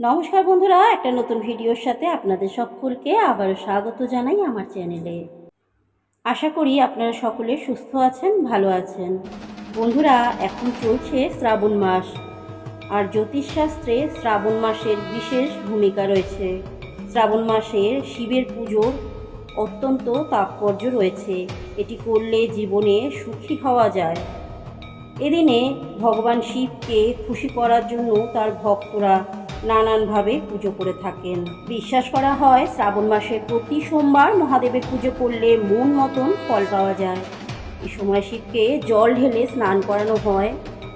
নমস্কার বন্ধুরা, একটা নতুন ভিডিওর সাথে আপনাদের সকলকে আবারও স্বাগত জানাই আমার চ্যানেলে। আশা করি আপনারা সকলে সুস্থ আছেন, ভালো আছেন। বন্ধুরা, এখন চলছে শ্রাবণ মাস, আর জ্যোতিষশাস্ত্রে শ্রাবণ মাসের বিশেষ ভূমিকা রয়েছে। শ্রাবণ মাসের শিবের পুজোর অত্যন্ত তাৎপর্য রয়েছে। এটি করলে জীবনে সুখী হওয়া যায়। এদিনে ভগবান শিবকে খুশি করার জন্য তার ভক্তরা নানানভাবে পুজো করে থাকেন। বিশ্বাস করা হয় শ্রাবণ মাসে প্রতি সোমবার মহাদেবের পুজো করলে মন মতন ফল পাওয়া যায়। এই সময় শিবকে জল ঢেলে স্নান করানো হয়।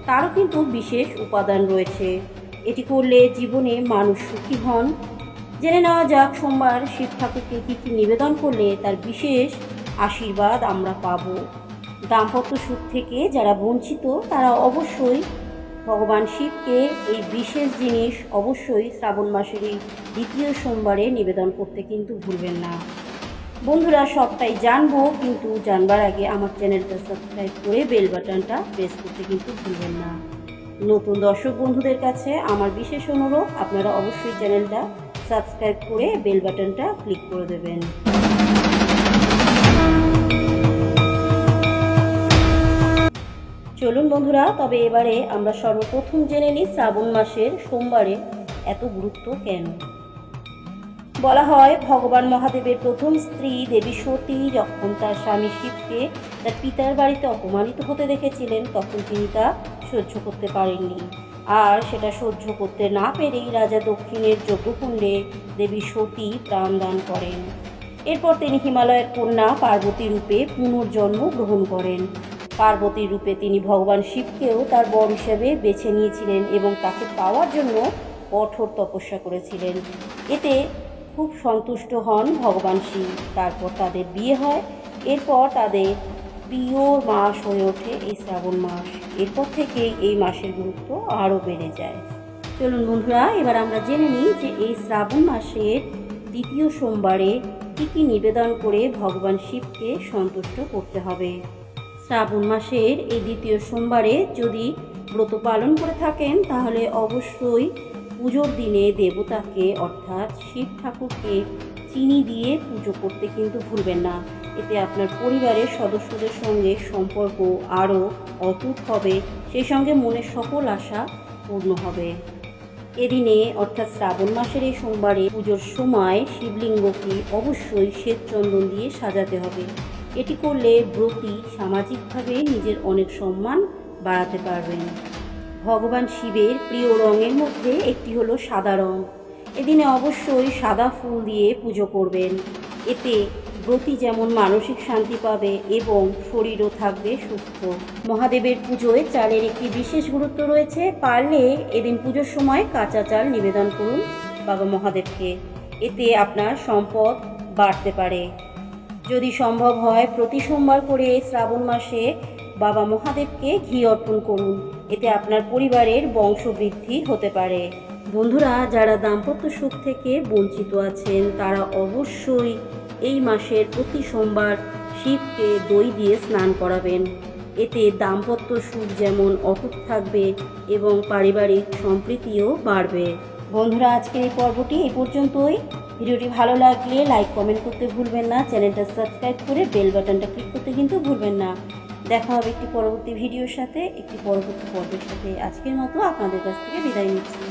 তারও কিন্তু বিশেষ উপাদান রয়েছে। এটি করলে জীবনে মানুষ সুখী হন। জেনে নেওয়া যাক সোমবার শিব ঠাকুরকে কী কী নিবেদন করলে তার বিশেষ আশীর্বাদ আমরা পাবো। দাম্পত্য সুখ থেকে যারা বঞ্চিত, তারা অবশ্যই ভগবান শিবকে এই বিশেষ জিনিস অবশ্যই শ্রাবণ মাসের এই দ্বিতীয় সোমবারে নিবেদন করতে কিন্তু ভুলবেন না। বন্ধুরা, সবটাই জানব, কিন্তু জানবার আগে আমার চ্যানেলটা সাবস্ক্রাইব করে বেল বাটনটা প্রেস করতে কিন্তু ভুলবেন না। নতুন দর্শক বন্ধুদের কাছে আমার বিশেষ অনুরোধ, আপনারা অবশ্যই চ্যানেলটা সাবস্ক্রাইব করে বেল বাটনটা ক্লিক করে দেবেন। চলুন বন্ধুরা, তবে এবারে আমরা সর্বপ্রথম জেনে নিই শ্রাবণ মাসের সোমবারে এত গুরুত্ব কেন? বলা হয় ভগবান মহাদেবের প্রথম স্ত্রী দেবী সতী যখন তার স্বামী শিবকে তার পিতার বাড়িতে অপমানিত হতে দেখেছিলেন, তখন তিনি তা সহ্য করতে পারেননি। আর সেটা সহ্য করতে না পেরেই রাজা দক্ষিণের যজ্ঞকুণ্ডে দেবী সতী প্রাণদান করেন। এরপর তিনি হিমালয়ের কন্যা পার্বতী রূপে পুনর্জন্ম গ্রহণ করেন। পার্বতীর রূপে তিনি ভগবান শিবকেও তার বর হিসেবে বেছে নিয়েছিলেন এবং তাকে পাওয়ার জন্য কঠোর তপস্যা করেছিলেন। এতে খুব সন্তুষ্ট হন ভগবান শিব। তারপর তাদের বিয়ে হয়। এরপর তাদের প্রিয় মাস হয়ে ওঠে এই শ্রাবণ মাস। এরপর থেকেই এই মাসের গুরুত্ব আরও বেড়ে যায়। চলুন বন্ধুরা, এবার আমরা জেনে নিই যে এই শ্রাবণ মাসের দ্বিতীয় সোমবারে কী কী নিবেদন করে ভগবান শিবকে সন্তুষ্ট করতে হবে। শ্রাবণ মাসের এই দ্বিতীয় সোমবারে যদি ব্রত পালন করে থাকেন, তাহলে অবশ্যই পুজোর দিনে দেবতাকে, অর্থাৎ শিব ঠাকুরকে চিনি দিয়ে পুজো করতে কিন্তু ভুলবেন না। এতে আপনার পরিবারের সদস্যদের সঙ্গে সম্পর্ক আরও অটুট হবে, সেই সঙ্গে মনের সকল আশা পূর্ণ হবে। এদিনে, অর্থাৎ শ্রাবণ মাসের এই সোমবারে পুজোর সময় শিবলিঙ্গকে অবশ্যই শ্বেত চন্দন দিয়ে সাজাতে হবে। এটি করলে ব্রতী সামাজিকভাবে নিজের অনেক সম্মান বাড়াতে পারবেন। ভগবান শিবের প্রিয় রঙের মধ্যে একটি হলো সাদা রং। এদিনে অবশ্যই সাদা ফুল দিয়ে পুজো করবেন। এতে ব্রতী যেমন মানসিক শান্তি পাবে এবং শরীরও থাকবে সুস্থ। মহাদেবের পুজোয় চালের একটি বিশেষ গুরুত্ব রয়েছে, পারলে এদিন পুজোর সময় কাঁচা চাল নিবেদন করুন বাবা মহাদেবকে। এতে আপনার সম্পদ বাড়তে পারে। যদি সম্ভব হয়, প্রতি সোমবার করে শ্রাবণ মাসে বাবা মহাদেবকে ঘি অর্পণ করুন। এতে আপনার পরিবারের বংশবৃদ্ধি হতে পারে। বন্ধুরা, যারা দাম্পত্য সুখ থেকে বঞ্চিত আছেন, তারা অবশ্যই এই মাসের প্রতি সোমবার শিবকে দই দিয়ে স্নান করাবেন। এতে দাম্পত্য সুখ যেমন অটুট থাকবে এবং পারিবারিক সম্প্রীতিও বাড়বে। বন্ধুরা, আজকের এই পর্বটি এই পর্যন্তই। ভিডিওটি ভালো লাগলে লাইক, কমেন্ট করতে ভুলবেন না। চ্যানেলটা সাবস্ক্রাইব করে বেল বাটনটা ক্লিক করতে কিন্তু ভুলবেন না। দেখা হবে একটি পরবর্তী ভিডিওর সাথে, একটি পরবর্তী পর্বের সাথে। আজকের মতো আপনাদের কাছ থেকে বিদায় নিচ্ছি।